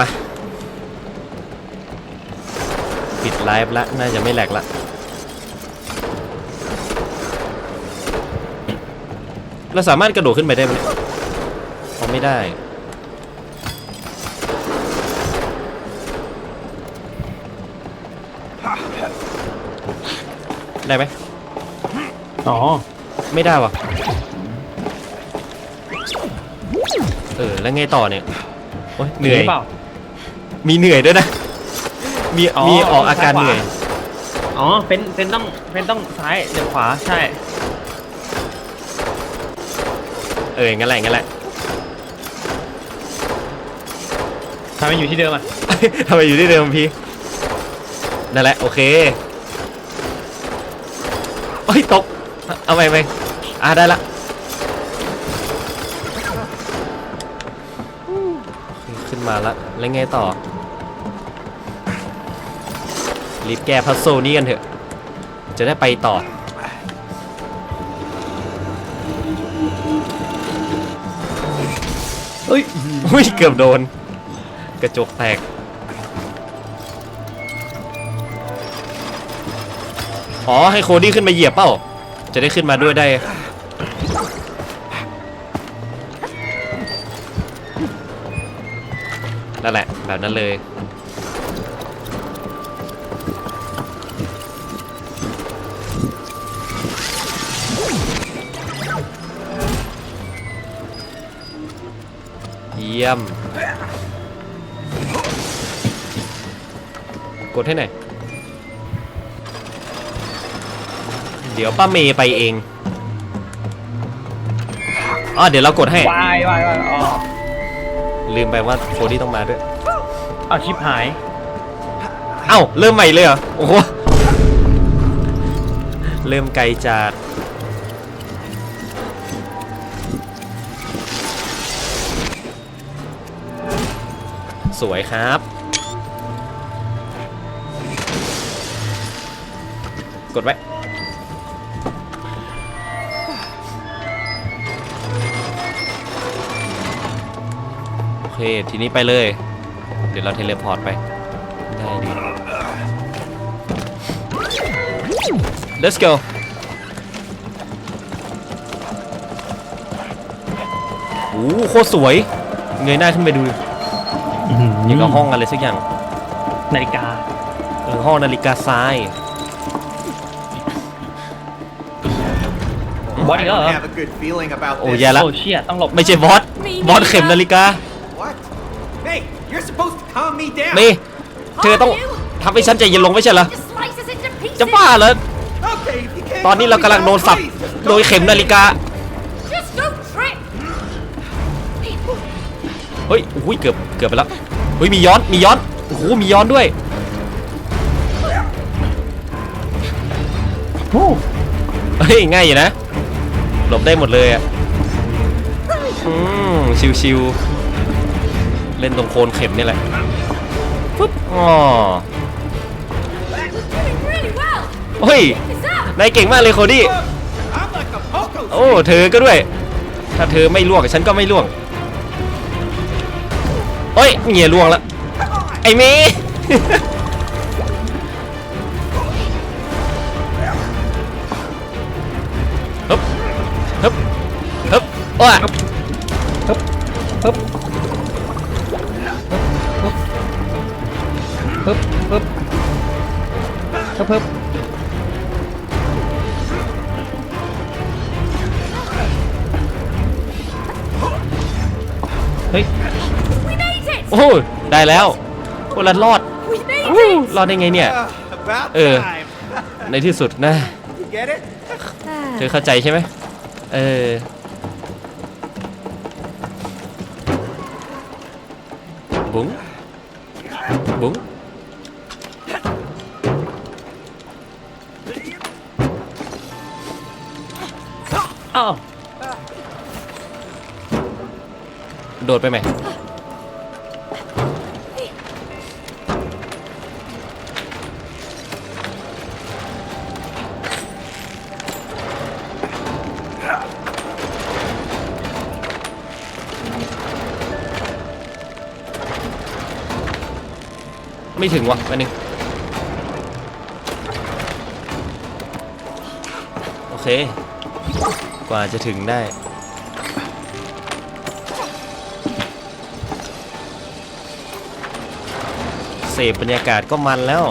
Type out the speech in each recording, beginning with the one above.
มา ปิดไลฟ์ละ น่าจะไม่แหลกละ เราสามารถกระโดดขึ้นไปได้ไหมเนี่ยอ๋อไม่ได้ ได้ไหมอ๋อ ไม่ได้วะเออ แล้วไงต่อเนี่ย โอ๊ยเหนื่อยเปล่า มีเหนื่อยด้วยนะ มีอ๋อมีออกอาการซ้ายขวาเหนื่อย อ๋อเป็นเป็นต้องเป็นต้องซ้ายเดี๋ยวขวาใช่ เอองั้นแหละงั้นแหละทำไมอยู่ที่เดิมอะ ทำไมอยู่ที่เดิมพี่ นั่นแหละ โอเคโอ้ยตก เอาไปไปอะได้ละโอเคขึ้นมาละแล้วไงต่อ รีบแก้พัซโซนี้กันเถอะ จะได้ไปต่อเอ้ยอุ้ย เกือบโดน กระจกแตก อ๋อ ให้โคดี้ขึ้นมาเหยียบเปล่าจะได้ขึ้นมาด้วยได้นั่นแหละ แบบนั้นเลย ยี่ยม กดให้หน่อย เดี๋ยวป้าเมย์ไปเอง อ๋อเดี๋ยวเรากดให้ วายวายวายอ๋อลืมไปว่าโฟดี้ต้องมาด้วย เอาชิปหาย เอ้า เริ่มใหม่เลยเหรอ โอ้โห เริ่มไกลจาก สวยครับ กดไว้ โอเค ทีนี้ไปเลย เดี๋ยวเราเทเลพอร์ตไป ได้ดี let's go โอ้โหโคตรสวย เงยหน้าขึ้นไปดู อย่างกับห้องอะไรสักอย่างนาฬิกา เออห้องนาฬิกาทรายบอส I อีกแล้วเหร don't อ have a good feeling about โอ้ this. แย่ละโอ้เชี่ยต้องหลบไม่ใช่บอสบอสเข็มนาฬิกา What? Hey, you're supposed to calm me down. เมย์เธอต้องทำให้ฉันใจเย็นลงไม่ใช่เหรอ Just slice us into pieces. จะบ้าเหรอ Okay, if you can't ตอนนี้ calm เรา me กำลัง down, โดนสับ please, โดยเข็มนาฬิกา เฮ้ยโอ้ยเกือบเกือบไปแล้วเฮ้ยมีย้อนมีย้อนโอ้โหมีย้อนด้วยโอ้เฮ้ยง่ายอยู่นะหลบได้หมดเลยอะอืมชิวๆเล่นตรงโคนเข็มนี่แหละปึ๊บอ๋อ You're doing really well. เฮ้ย Is that? นายเก่งมากเลยโคดี้ Look, I'm like a poco โอ้เธอก็ด้วย ถ้าเธอไม่ล่วงฉันก็ไม่ล่วงเฮ้ยเงียล่วงละไอ้เมย์ฮึบฮึบฮึบว้าฮึบฮึบฮึบฮึบฮึบฮึบเฮ้ย โอ้ยได้แล้วโอ้ลันรอด We made อู้ it. รอดได้ไงเนี่ย Uh, about Uh. time. ในที่สุดนะ you get it? เธอเข้าใจใช่ไหมเออ บุ้งบุ้งอ้าวโดดไปไหม ไม่ถึงวะไปหนึ่งโอเค กว่าจะถึงได้เสพบรรยากาศก็มันแล้ว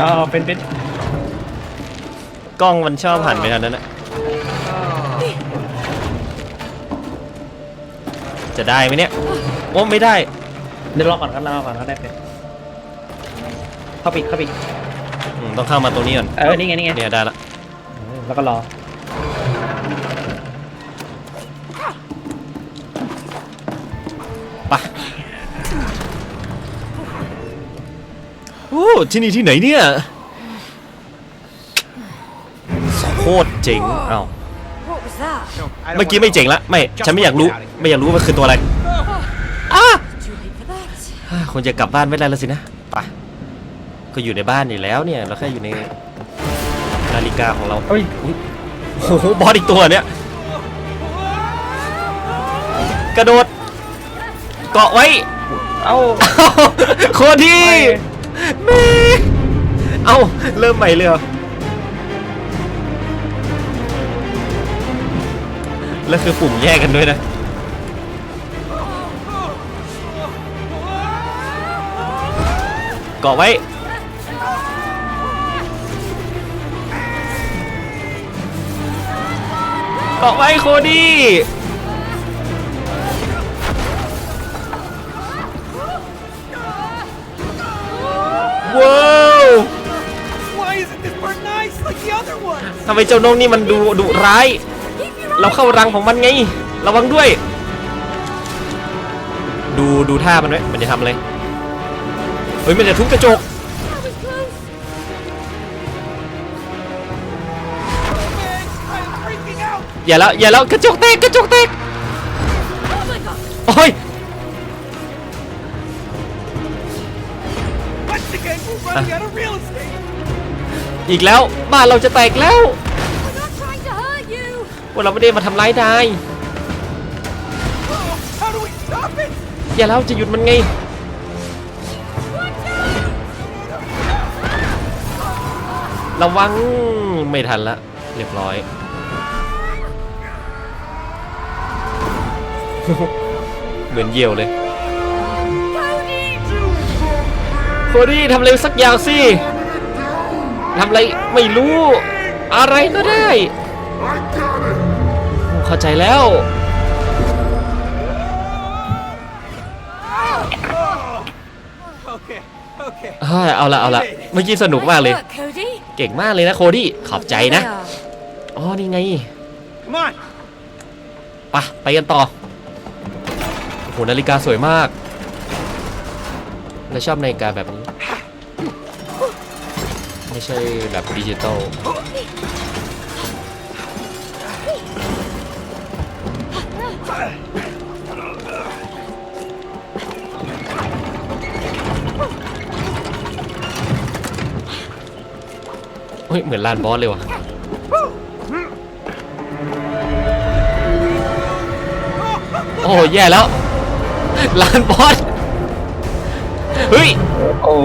อ๋อเป็นเป็นกล้องมันชอบหันไปทางนั้นนะจะได้ไหมเนี่ยโอ้ไม่ได้ เดี๋ยวรอก่อนครับรอก่อนครับได้เป็นเข้าปิดเข้าปิดอืมต้องเข้ามาตรงนี้ก่อนเออนี่ไงนี่ไงเนี่ยได้ละแล้วก็รอ ที่นี่ที่ไหนเนี่ยโคตรเจ๋งเอ้า What was that? No, I don't เมื่อกี้ wanna ไม่เจ๋งละไม่ฉันไม่อยากรู้ไม่อยากรู้ว่ามันคือตัวอะไรอ้า Too late for that. คงจะกลับบ้านไม่ได้แล้วสินะไปก็อยู่ในบ้านอยู่แล้วเนี่ยเราแค่อยู่ในนาฬิกาของเราเฮ้ยโอ้โหบอสอีกตัวเนี่ยกระโดดเกาะไว้ เอ้าโคดี แม่เอาเริ่มใหม่เลยเหรอแล้วคือปุ่มแยกกันด้วยนะ เกาะไว้ เกาะไว้โคดี้ ทำไมเจ้านกนี่มันดูดุร้าย Keep your เรา eyes เข้ารังของมันไง ระวังด้วย ดูดูท่ามันไว้มันจะทำอะไร เฮ้ยมันจะทุบกระจก That was close. I'm freaking out. อย่าแล้วอย่าแล้วกระจกแตกกระจกแตก Oh my god. โอ้ย Once again, อีกแล้วบ้านเราจะแตกแล้ว We're not trying to hurt you. พวกเราไม่ได้มาทำร้ายนาย Oh, how do we stop it? อย่าแล้วจะหยุดมันไง Watch out. ระวังไม่ทันละเรียบร้อย เหมือนเหยี่ยวเลย Cody. โคดี้ทำอะไรสักอย่างสิ ทำอะไรไม่รู้อะไรก็ได้ เข้าใจแล้ว Okay, okay. เฮ้ยเอาละเอาละเมื่อกี้สนุกมากเลย Nice work, Cody. เก่งมากเลยนะโคดี้ขอบใจนะ There they are. อ๋อ นี่ไง Come on. ไปะไปกันต่อ โอ้โห นาฬิกาสวยมาก และชอบนาฬิกาแบบนี้ ไม่ใช่แบบดิจิตอลเฮ้ยเหมือนลานบอสเลยว่ะโอ้แย่แล้วลานบอส เฮ้ย โอ้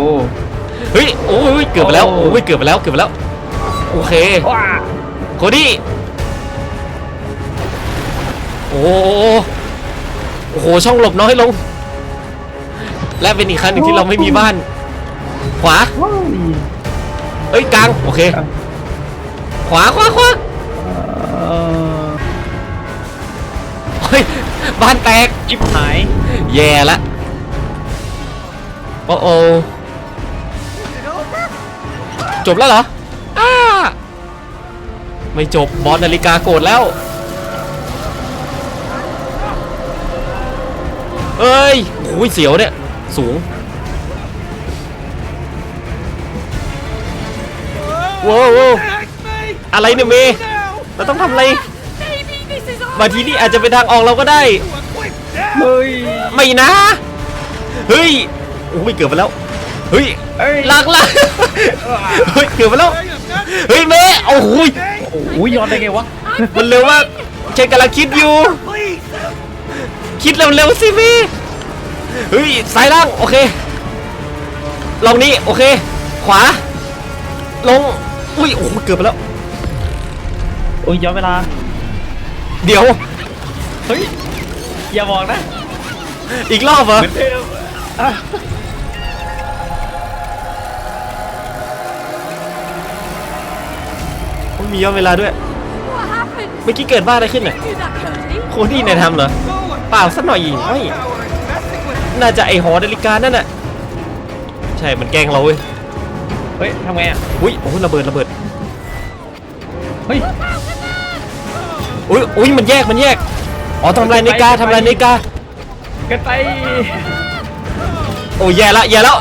เฮ้ยโอ้ยเกือบไปแล้วโอ้โอ้ยเกือบไปแล้วเกือบไปแล้วโอเคว้าโคดี้โอ้โหโอ้โหช่องหลบน้อยลง และเป็นอีกครั้งหนึ่งที่เราไม่มีบ้าน ขวาว้าวเอ้ยกลางโอเค ขวาขวาขวาเออเฮ้ยบ้านแตกจิบหายแย่ละโอ้โอ จบแล้วเหรออ้าไม่จบบอสนาฬิกาโกรธแล้ว เอ้ยโอ้ยเสียวเนี่ย สูงว้าวว้าว Axe me! อะไรเนี่ยเมย์เราต้องทำอะไร Maybe this is our บางทีนี่อาจจะเป็นทางออกเราก็ได้ เฮ้ย ไม่นะ เฮ้ย โอ้ยเกือบไปแล้ว เฮ้ยเอ้ยลากลากเฮ้ยเกือบไปแล้ว I am not เฮ้ยเมย์โอ้โหย dead! โอ้ยย้อนได้ไงวะมันเร็วมากฉันกำลังคิดอยู่ Please! คิดเร็วๆสิเมย์เฮ้ยซ้ายล่างโอเคลองนี้โอเค ขวา ลงอุ้ยโอ้โหเกือบไปแล้วโอ้ยย้อนเวลา เดี๋ยวเฮ้ยอย่าบอกนะ อีกรอบเหรอ เหมือนเดิมอะมันมีย้อนเวลาด้วย What happened? เมื่อกี้เกิดบ้าอะไรขึ้นน่ะ Do that, Cody. โคนี่นายทำเหรอเปล่าสักหน่อยอีกไม่ Power is messing with น่าจะไอหอนาฬิกานั่นน่ะใช่มันแกล้งเราเว้ยเฮ้ยทำไงอะอุ้ยโอ้ยระเบิดระเบิดเฮ้ยอุ้ยอุ้ยมันแยกมันแยกอ๋อทำลายนาฬิกาทำลายนาฬิกากันไปโอ้ยแย่ละแย่แล้ว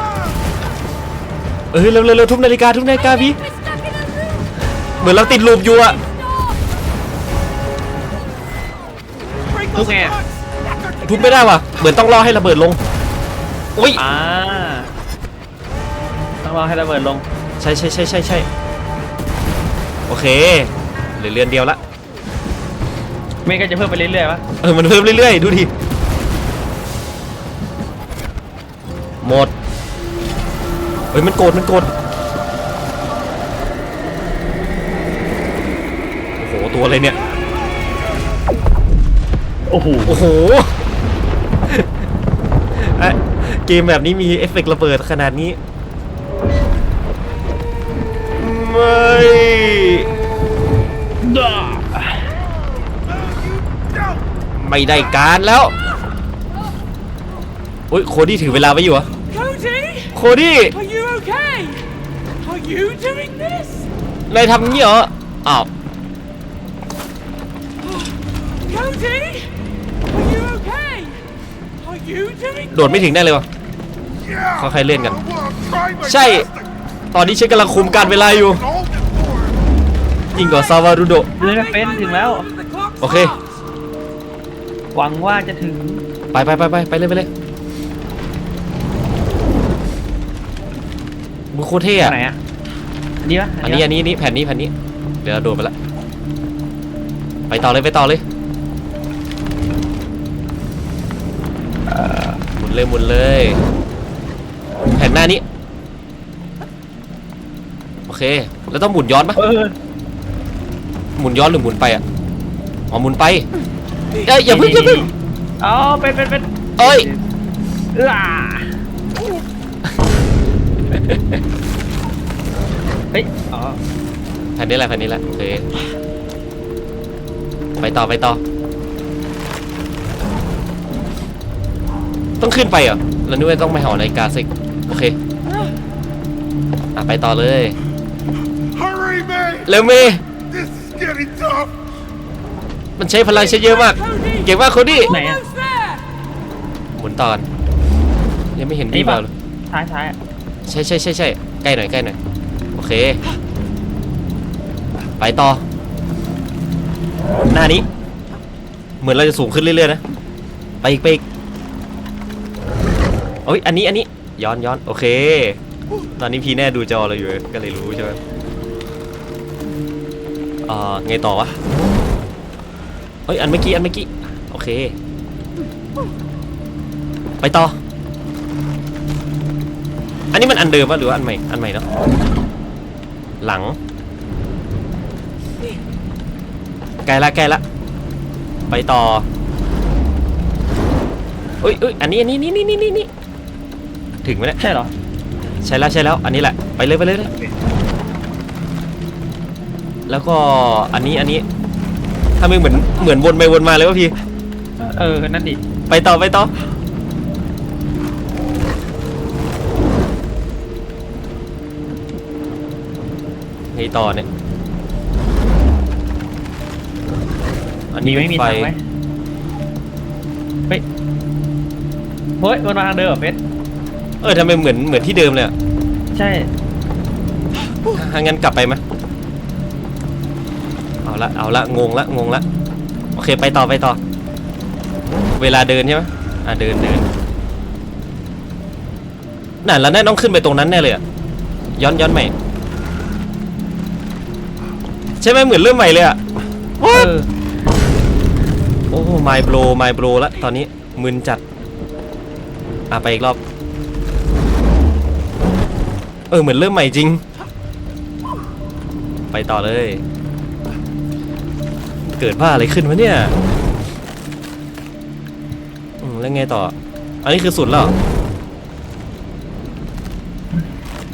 เออเร็วเร็วเร็วทุบนาฬิกาทุบนาฬิกาพี่ เหมือนเราติดลูปอยู่อะ Sprinkles Look and at- bugs! That's our ทุบไม่ได้ว่ะ เหมือนต้องรอให้ระเบิดลงอุ้ยอ่าต้องรอให้ระเบิดลง ใช่ใช่ใช่ใช่ใช่โอเคเหลือเรือนเดียวละไม่ก็จะเพิ่มไปเรื่อยๆวะเออมันเพิ่มเรื่อยๆ ดูดิหมดเฮ้ยมันโกรธมันโกรธโอ้โห ตัวอะไรเนี่ย โอ้โห โอ้โหเอ๊ะเกมแบบนี้มีเอฟเฟกต์ระเบิดขนาดนี้ ไม่ด่า don't! ไม่ได้การแล้วโอ้ยโคดี้ถือเวลาไว้อยู่เหรอะ Cody! โคดี้ Are you okay? Are you doing this? นายทำงี้เหรอ อ้าว โดดไม่ถึงได้เลยวะ Yeah! ค่อยๆเล่นกัน I will try my ใช่ best to ตอนนี้ฉันกำลังคุมการเวลาอยู่ hold it for him. ยิ่งกว่าซาวารุโดะเรื่องเป็นถึงแล้ว The clock โอเค หวังว่าจะถึง ไปไปไปไปไปเลยไปเลยมึงโคตรเท่อะไหนอะอันนี้ปะอันนี้อันนี้อันนี้แผ่นนี้แผ่นนี้ เดี๋ยวเราโดดไปละ ไปต่อเลยไปต่อเลย หมุนเลยหมุนเลย แผ่นหน้านี้ โอเค แล้วต้องหมุนย้อนปะเออหมุนย้อนหรือหมุนไปอะอ๋อหมุนไปเอ้ยอย่าเพิ่งอย่าเพิ่งอ๋อเป็นเป็นเป็นเอ้ยเอ้อเฮ้ยอ๋อแผ่นนี้แหละแผ่นนี้แหละโอเคไปต่อไปต่อ ต้องขึ้นไปเหรอแล้วนึกว่าต้องไปหอนาฬิกาสิโอเคอะไปต่อเลย Hurry, man! เร็วเมย์ This is getting tough. มันใช้พลังใช้เยอะมาก เก่งมากโคดี้ไหนอะ Almost there. หมุนต่อกันยังไม่เห็นนี่พี่ปะเบาเลยซ้ายซ้ายอะใช่ใช่ใช่ใช่ใกล้หน่อยใกล้หน่อยโอเค ไปต่อ หน้านี้ เหมือนเราจะสูงขึ้นเรื่อยๆนะ ไปอีกไปอีก โอ้ยอันนี้อันนี้ย้อนย้อนโอเค ตอนนี้พี่แน่ดูจอเราอยู่ก็เลยรู้ใช่ไหมเอ่อไงต่อวะเฮ้ยอันเมื่อกี้อันเมื่อกี้โอเค ไปต่อ อันนี้มันอันเดิมปะหรือว่าอันใหม่อันใหม่เนาะหลังใกล้ละใกล้ละไปต่อเอ้ยเอ้ยอันนี้อันนี้นี่นี่นี่นี่ ถึงไหมเนี่ยใช่เหรอ ใช่แล้วใช่แล้วอันนี้แหละ ไปเลยไปเลยเลยแล้วก็อันนี้อันนี้ทำไมเหมือนเหมือนวนไปวนมาเลยวะพี่ เออ นั่นดิ ไปต่อไปต่อ ไงต่อเนี่ยอันมีนี้ไหมมีไฟทางไหมเฮ้ยเฮ้ยมันมาทางเดิมเหรอเฟส เออทำไมเหมือนเหมือนที่เดิมเลยอะใช่ถ้างั้นกลับไปไหมเอาละเอาละงงละงงละโอเคไปต่อไปต่อ เวลาเดินใช่ไหมอะเดินเดินนั่นแล้วแน่ต้องขึ้นไปตรงนั้นแน่เลยอะย้อนย้อนใหม่ ใช่ไหมเหมือนเริ่มใหม่เลยอะเออโอ้ไมโบรไมโบรละตอนนี้มึนจัดอะไปอีกรอบ เออเหมือนเริ่มใหม่จริง ไปต่อเลย เกิดว่าอะไรขึ้นวะเนี่ยอืมแล้วไงต่อ อันนี้คือสุดแล้วเหรอ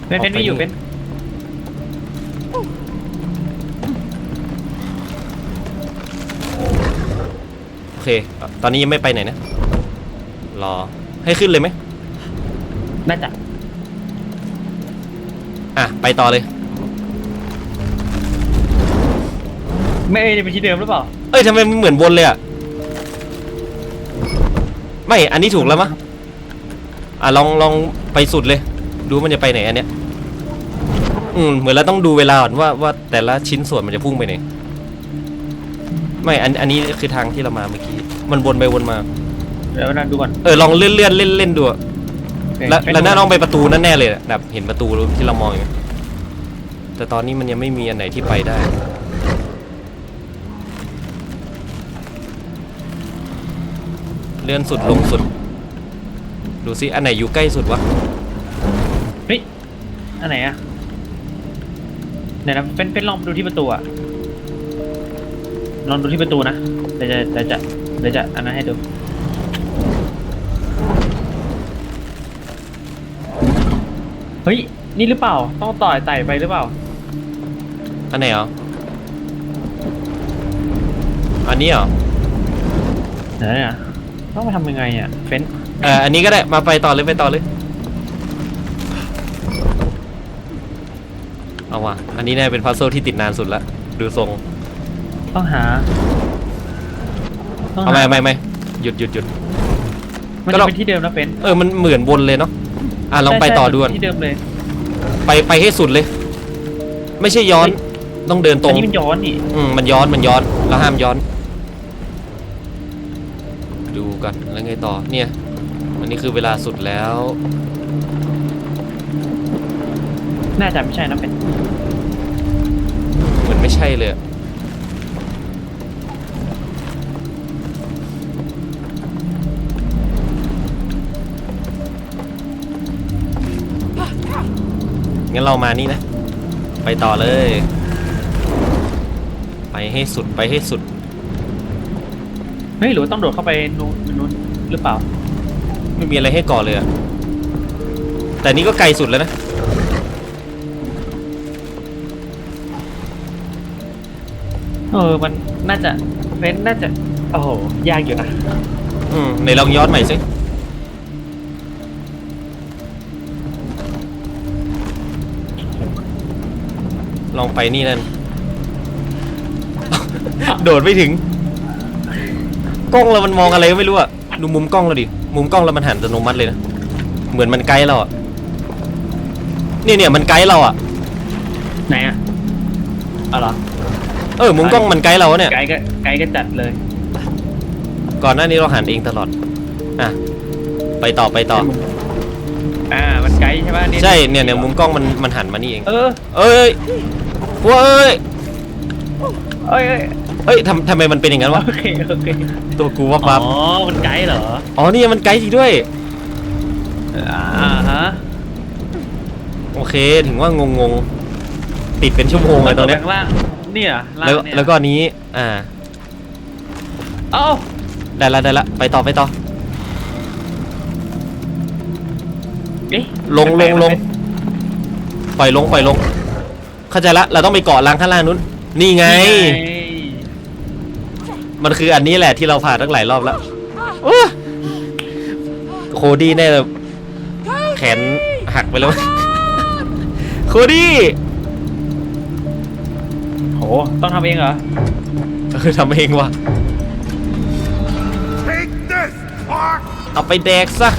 เป็นเป็นไม่อยู่เป็นโอเคอะตอนนี้ยังไม่ไปไหนนะ รอ ให้ขึ้นเลยไหมน่าจะ อะ ไปต่อเลย ไม่ได้เป็นที่เดิมหรือเปล่า เอ้ยทำไมมันเหมือนวนเลยอะ ไม่ อันนี้ถูกแล้วมะ อะลองลองไปสุดเลย ดูมันจะไปไหนอันเนี้ย อืมเหมือนเราต้องดูเวลาก่อนว่าว่าแต่ละชิ้นส่วนมันจะพุ่งไปไหน ไม่อันอันนี้คือทางที่เรามาเมื่อกี้ มันวนไปวนมา เดี๋ยวนั่งดูก่อน เออลองเลื่อนเลื่อนเล่นเล่นดูอะโอเค แล้วเป็นแล้วน่าต้องไปประตูนั่นแน่เลยอะแบบเห็นประตูที่เรามองอยู่แต่ตอนนี้มันยังไม่มีอันไหนที่ไปได้ เลื่อนสุดลงสุด ดูซิอันไหนอยู่ใกล้สุดวะเฮ้ยอันไหนอะเดี๋ยวนะเป็นเป็นลองดูที่ประตูอะลองดูที่ประตูนะเดี๋ยวจะเดี๋ยวจะเดี๋ยวจะอันนั้นให้ดู ฮ้ย นี่หรือเปล่า ต้องต่อยไต่ไปหรือเปล่า อันไหนเหรอ อันนี้เหรอเดี๋ยวนะต้องมาทำยังไงอะ เฟ้นเอออันนี้ก็ได้ มาไปต่อเลยไปต่อเลย เอาว่ะ อันนี้แน่เป็นพัซเซิลที่ติดนานสุดละ ดูทรง ต้องหาต้องเอาหาไม่ไม่ไม่หยุดหยุดหยุด มันก็จะลองเป็นที่เดิมนะเฟ้น เออ มันเหมือนวนเลยเนาะ อะลองไปใช่ต่อใช่ดูก่อนที่เดิมเลย ไปไปให้สุดเลย ไม่ใช่ย้อนเฮ้ยต้องเดินตรอันงนี้มันย้อนนี่อืมมันย้อนมันย้อนแล้วห้ามย้อน ดูกันแล้วไงต่อเนี่ย อันนี้คือเวลาสุดแล้ว น่าจะไม่ใช่นะเฟ้นเหมือนไม่ใช่เลย งั้นเรามานี่นะ ไปต่อเลย ไปให้สุดไปให้สุด เฮ้ยหรือว่าต้องโดดเข้าไปนู้นนู้นหรือเปล่า ไม่มีอะไรให้ก่อเลยอะแต่นี่ก็ไกลสุดแล้วนะ เออมันน่าจะเฟ้นน่าจะ โอ้โหยากอยู่นะ อืมไหนลองย้อนใหม่สิ ลองไปนี่นั่น โดดไม่ถึง กล้องเรามันมองอะไรก็ไม่รู้อะดูมุมกล้องเราดิ มุมกล้องเรามันหันอัตโนมัติเลยนะ เหมือนมันไกด์เราอะเนี่ยเนี่ยมันไกด์เราอะไหนอะอ๋อเหรอเออมุมกล้องมันไกด์เราอะเนี่ย ไกด์ก็ไกด์ก็จัดเลย ก่อนหน้านี้เราหันเองตลอด อะ ไปต่อไปต่อ อ่า มันไกด์ใช่ป่ะใช่ เนี่ยเนี่ยมุมกล้องมันมันหันมานี่เอง เออ เอ้ย เว้ยเอ้ยเอ้ยเอ้ยทำทำไมมันเป็นอย่างนั้นวะ โอเคโอเคตัวกูว่าอ๋ปั๊บอมันไกด์เหรออ๋อนี่มันไกด์จริงด้วย อ่าฮะโอเคถึงว่างงงๆติดเป็นชั่วโมงเลยตอนเนี้ยข้างล่างเนี่ยล่างแล้วเนี่ยแล้วก็อันนี้ อ่า เอ้าได้ละได้ละไปต่อไปต่อ เอ๊ะลงลแปงๆลงปล่อยลงปล่อยลง เข้าใจละ เราต้องไปเกาะล้างข้างล่างนู้นนี่ไงนี่ไง มันคืออันนี้แหละที่เราผ่านตั้งหลายรอบแล้วโอ้โคดี้แน่เลยแขนหักไปแล้ว โคดี้โห ต้องทำเองเหรอเออทำเองว่ะ Take this, Mark! เอาไปแดกซะ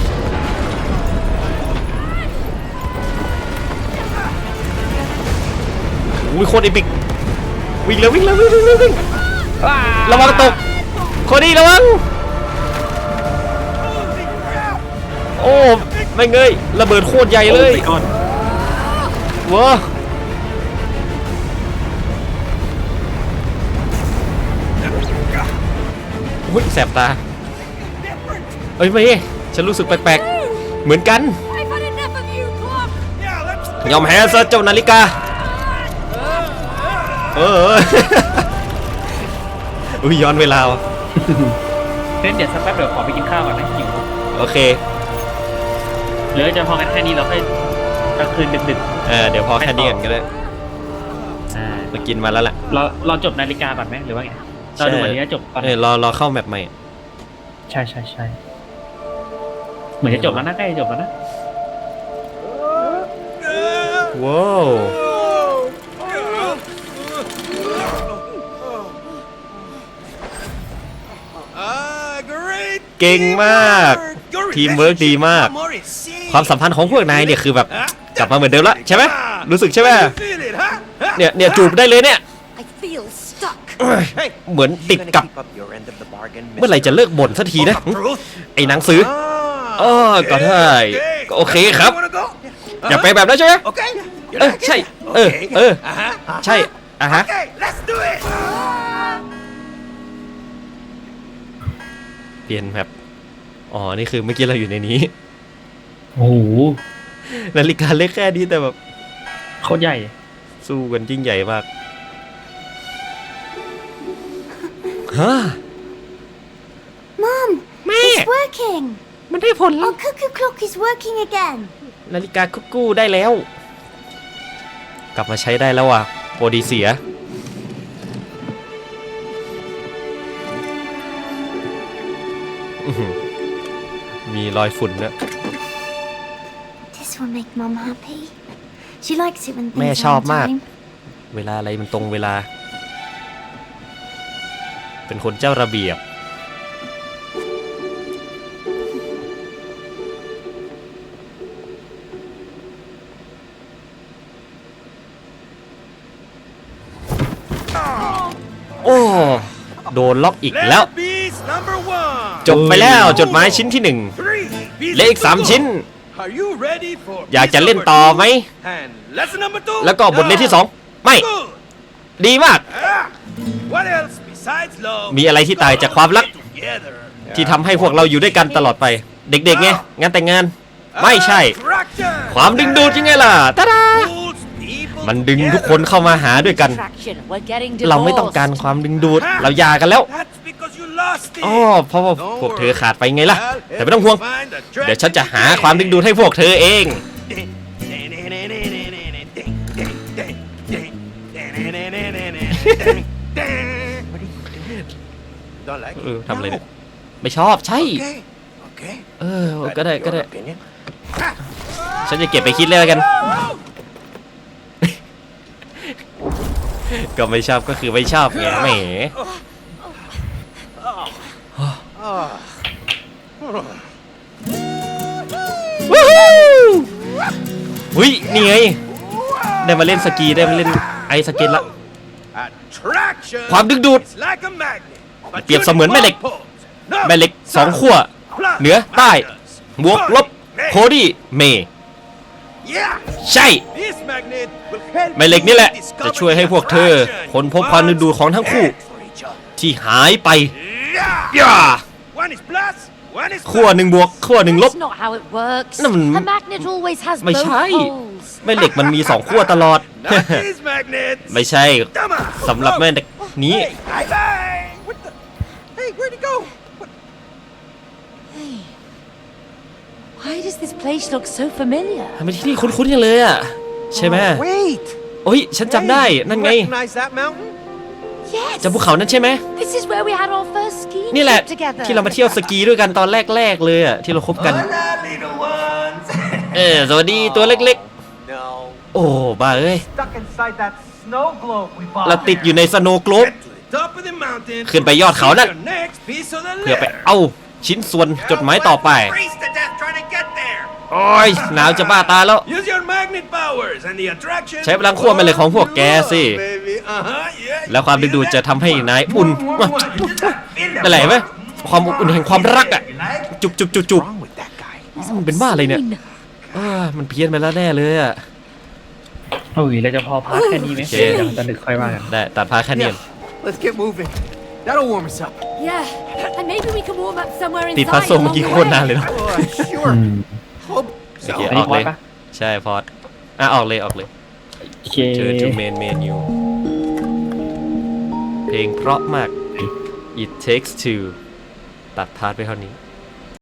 โคตรอีปิกวิ่งเลยวิ่งเลยวิ่งวิ่งวิ่งวิ่งระวังตกโคดี้ระวังโอ้ไม่เงยระเบิดโคตรใหญ่เลยโอ้ my god ว้าอุ้ยแสบตาเอ้ยไม่ฉันรู้สึกแปลกๆ เหมือนกัน ยอมแพ้ซะเจ้านาฬิกา เออ อุ้ยย้อนเวลาว่ะเล่นเดี๋ยวสักแป๊บเดี๋ยวขอไปกินข้าวก่อนนะหิวโอเคหรือจะพอกันแค่นี้เราค่อยกลางคืนดึกเออเดี๋ยวพอแค่นี้กันก็ได้ๆอ่ามากินมาแล้วแหละเราเราจบนาฬิกาก่อนไหมหรือว่าไงเราดูวันนี้จบก่อนเออรอรอเข้าแมปใหม่ ใช่ใช่ใช่เหมือนจะจบแล้วนะใกล้จะจบแล้วนะว้าว เก่งมาก Your ทีมเวิร์กดีมาก relationship, amore, see? ความสัมพันธ์ของพวกนายเนี่ยคือแบบ Huh? กลับมาเหมือนเดิมละใช่ไหม Come on. รู้สึกใช่ไหม You feel it, huh? Huh? เนี่ยเนี่ยจูบได้เลยเนี่ย I feel stuck. Hey, เหมือนติด you gonna กับ keep up your end of the bargain, เมื่อไหร่จะเลิกบ่นสักทีนะ Book of truth? ไอ้หนังสือ Ah, เออก็ได้ okay. ก็โอเคครับ You wanna go? อย่าไป Uh-huh. แบบนั้นใช่ไหม Okay. You เออ like it? ใช่ เออ Okay. เออ Uh-huh. ใช่อะฮะ เปลี่ยนแบบอ๋อ นี่คือเมื่อกี้เราอยู่ในนี้ โอ้โหนาฬิกาเล็กแค่นี้แต่แบบโคตรใหญ่ สู้กันยิ่งใหญ่มากฮะ Mom, แม่ it's working. มันได้ผลแล้ว Our cuckoo clock is working again. นาฬิกาคุกกู้ได้แล้ว กลับมาใช้ได้แล้วว่ะโปรดีเสีย รอยฝุ่นนะ This will make Mom happy. She likes it when แม่ things ชอบ are on มาก time. เวลาอะไรมันตรงเวลา เป็นคนเจ้าระเบียบ โอ้ โดนล็อกอีกแล้ว Letter piece number one. จบไปแล้วจดหมายชิ้นที่หนึ่ง Three pieces เหลืออีกสาม to go. ชิ้น Are you ready for อยาก piece จะเล่น number ต่อ two? ไหม And lesson number two? แล้วก็บทเรียนที่สองไม่ Good. ดีมาก Ah, what else besides love มีอะไรที่ตายจากความรัก together? ที่ทำให้พวกเราอยู่ด้วยกันตลอดไป เด็กๆไงงานแต่งงาน ไม่ใช่ Attraction. ความดึงดูดยังไงล่ะตาดา Pulls people มันดึงทุกคนเข้ามาหาด้วยกัน Attraction. We're getting เราไม่ต้องการ divorced. ความดึงดูด เราหย่ากันแล้ว That's because you lost it. อ๋อเพราะว่าพวกเธอขาดไปไงล่ะ Well, แต่ไม่ต้องห่วง find the เดี๋ยวฉันจะหาความดึงดูดให้พวกเธอเอง Don't like it? เออทำอะไรเนี่ยไม่ชอบใช่ Okay. Okay. เออ ก็ได้ก็ได้ Your opinion. ฉันจะเก็บไปคิดเลยแล้วกัน ก็ไม่ชอบก็คือไม่ชอบไงแหม วู้ฮู้อุ้ยนี่ไงได้มาเล่นสกีได้มาเล่นไอสเก็ตละ Attraction ความดึงดูด is like a magnet, but เปรียบ you เสมือน need แม่เหล็ก both poles. No, แม่เหล็กสองขั้ว plus, เหนือใต้ minus. บวกลบโคดี้เมย์ Yeah. ใช่ This magnet will help แม่เหล็กนี่แหละ you discover จะช่วยให้พวกเธอ attraction ค้นพบความดึงดูดของทั้งคู่ for each other. ที่หายไป Yeah. ย่า One is plus, one is ขั้วหนึ่งบวกขั้วหนึ่งลบ That's not how it works. No, mm, A magnet always has ไม่ both ใช่ poles. แม่เหล็กมันมีสองขั้วตลอด Not these magnets. ไม่ใช่ Come on. สำหรับแม่เหล็กนี้ Hey, bye bye. What the? Hey, where'd he go? What? Hey. Why does this place look so familiar? ทำไมที่นี่คุ้นๆยังเลยอะ ใช่ไหม Wait. โอ้ย ฉันจำได้ นั่นไง Recognize that mountain? Yes. จำภูเขานั่นใช่ไหม This is where we had our first ski นี่แหละ trip together. ที่เรามาเที่ยวสกีด้วยกันตอนแรกๆเลยอะที่เราคบกัน Hola, little ones. เออสวัสดีตัวเล็ก no. ๆ โอ้บ้าเอ้ย stuck inside that snow globe we bought. เราติดอยู่ในสโนว์กลบ Get to the top of the mountain. ขึ้นไปยอดเขานั่น Your next piece of the เพื่อไป letter. เอาชิ้นส่วนจดหมายต่อไป Freeze to death โอ้ยหนาวจะบ้าตายแล้ว Use your magnet powers and the attraction. ใช้พลังขั้วแม่เหล็กของพวกแกสิ Oh, baby. Uh-huh, yeah. แล้วความดึงดูดจะทำให้นายอุ่นมาอะไรไหมความอบอุ่นแห่งความรักอะ จุบจุบจุบจุบ wrong with that guy? มันเป็นบ้าอะไรเนี่ย Mean. เอ้ยมันเพี้ยนไปแล้วแน่เลยอะโอ้ยเราจะพอพักแค่นี้ไหมโอเคเดี๋ยวตอนดึกค่อยว่ากันได้ตัดพาแค่นี้ Yeah. Let's get moving. That'll warm us up. Yeah, and maybe we can warm up somewhere ติดพัด inside โซเมื่อ along กี้ the โคตรนานเลย way. เนาะ Uh, sure. อืม Hope โอ so. เคอันอนี้อกพอเลยดปะใช่พอดอะออกเลยออกเลย โอเค เจอ to main menu เพลงเพราะมาก it takes two ตัดพาร์ทไปเท่านี้